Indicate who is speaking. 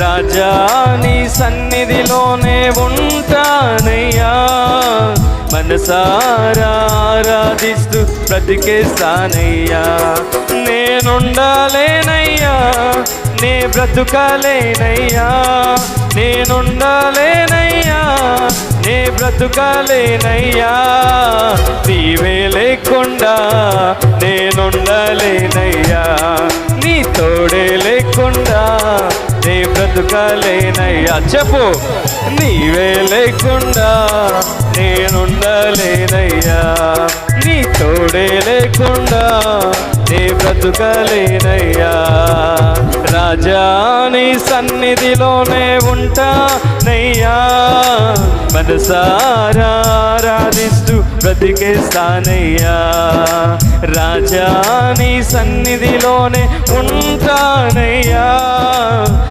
Speaker 1: రాజా నీ సన్నిధిలోనే ఉంటానయ్యా. మనసారా ఆరాధిస్తూ బ్రతికేస్తానయ్యా. నేనుండాలేనయ్యా నే బ్రతుకాలేనయ్యా. నేనుండాలేనయ్యా నే బ్రతుకాలేనయ్యా. నీవే లేకుండా నేనుండలేనయ్యా. నీ తోడే లేకుండా నీ బ్రతుకలేనయ్యా. చెప్పు నీవే లేకుండా నేనుండలేనయ్యా. నీ తోడే లేకుండా నీ బ్రతుకలేనయ్యా. రాజా నీ సన్నిధిలోనే ఉంటా నయ్యా. మనసారా ఆరాధిస్తూ బ్రతికేస్తానయ్యా. రాజా నీ సన్నిధిలోనే ఉంటానయ్యా.